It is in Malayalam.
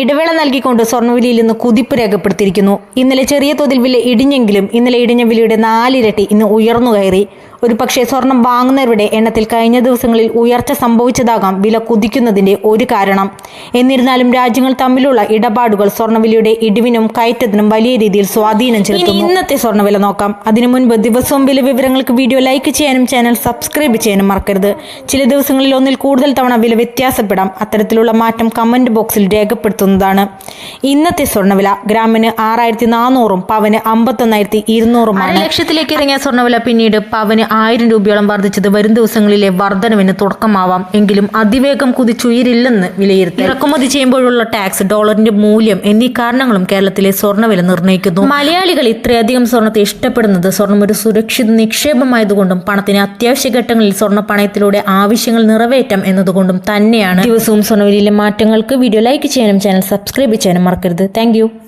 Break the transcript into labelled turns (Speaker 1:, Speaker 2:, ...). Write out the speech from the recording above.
Speaker 1: ഇടവേള നൽകിക്കൊണ്ട് സ്വർണവിലയിൽ നിന്ന് കുതിപ്പ് രേഖപ്പെടുത്തിയിരിക്കുന്നു. ഇന്നലെ ചെറിയ തോതിൽ വില ഇടിഞ്ഞെങ്കിലും ഇന്നലെ ഇടിഞ്ഞ വിലയുടെ നാലിരട്ടി ഇന്ന് ഉയർന്നു കയറി. ഒരു പക്ഷേ സ്വർണം വാങ്ങുന്നവരുടെ എണ്ണത്തിൽ കഴിഞ്ഞ ദിവസങ്ങളിൽ ഉയർച്ച സംഭവിച്ചതാകാം വില കുതിക്കുന്നതിന്റെ ഒരു കാരണം. എന്നിരുന്നാലും രാജ്യങ്ങൾ തമ്മിലുള്ള ഇടപാടുകൾ സ്വർണവിലയുടെ ഇടിവിനും കയറ്റത്തിനും വലിയ രീതിയിൽ സ്വാധീനം ചെലുത്തുന്നു. ഇന്നത്തെ സ്വർണവില നോക്കാം. അതിനു മുൻപ് ദിവസവും വില വിവരങ്ങൾക്ക് വീഡിയോ ലൈക്ക് ചെയ്യാനും ചാനൽ സബ്സ്ക്രൈബ് ചെയ്യാനും മറക്കരുത്. ചില ദിവസങ്ങളിൽ ഒന്നിൽ കൂടുതൽ തവണ വില വ്യത്യാസപ്പെടാം. അത്തരത്തിലുള്ള മാറ്റം കമന്റ് ബോക്സിൽ രേഖപ്പെടുത്തുന്നതാണ്. ഇന്നത്തെ സ്വർണവില ഗ്രാമിന് ആറായിരത്തി നാനൂറും പവന് അമ്പത്തൊന്നായിരത്തി ഇരുന്നൂറുമാണ്. ലക്ഷത്തിലേക്ക് ഇറങ്ങിയ സ്വർണവില പിന്നീട് പവന് ആയിരം രൂപയോളം വർദ്ധിച്ചത് വരും ദിവസങ്ങളിലെ വർധനവിന് തുടക്കമാവാം. എങ്കിലും അതിവേഗം കുതിച്ചുയരില്ലെന്ന് വിലയിരുത്തി ഇറക്കുമതി ചെയ്യുമ്പോഴുള്ള ടാക്സ് ഡോളറിന്റെ മൂല്യം എന്നീ കാരണങ്ങളും കേരളത്തിലെ സ്വർണവില നിർണയിക്കുന്നു. മലയാളികൾ ഇത്രയധികം സ്വർണത്തെ ഇഷ്ടപ്പെടുന്നത് സ്വർണം ഒരു സുരക്ഷിത നിക്ഷേപമായതുകൊണ്ടും പണത്തിന് അത്യാവശ്യ ഘട്ടങ്ങളിൽ സ്വർണ പണയത്തിലൂടെ ആവശ്യങ്ങൾ നിറവേറ്റാം എന്നതുകൊണ്ടും തന്നെയാണ്. ദിവസവും സ്വർണവിലയിലെ മാറ്റങ്ങൾക്ക് വീഡിയോ ലൈക്ക് ചെയ്യാനും ചാനൽ സബ്സ്ക്രൈബ് ചെയ്യാനും മറക്കരുത്. താങ്ക്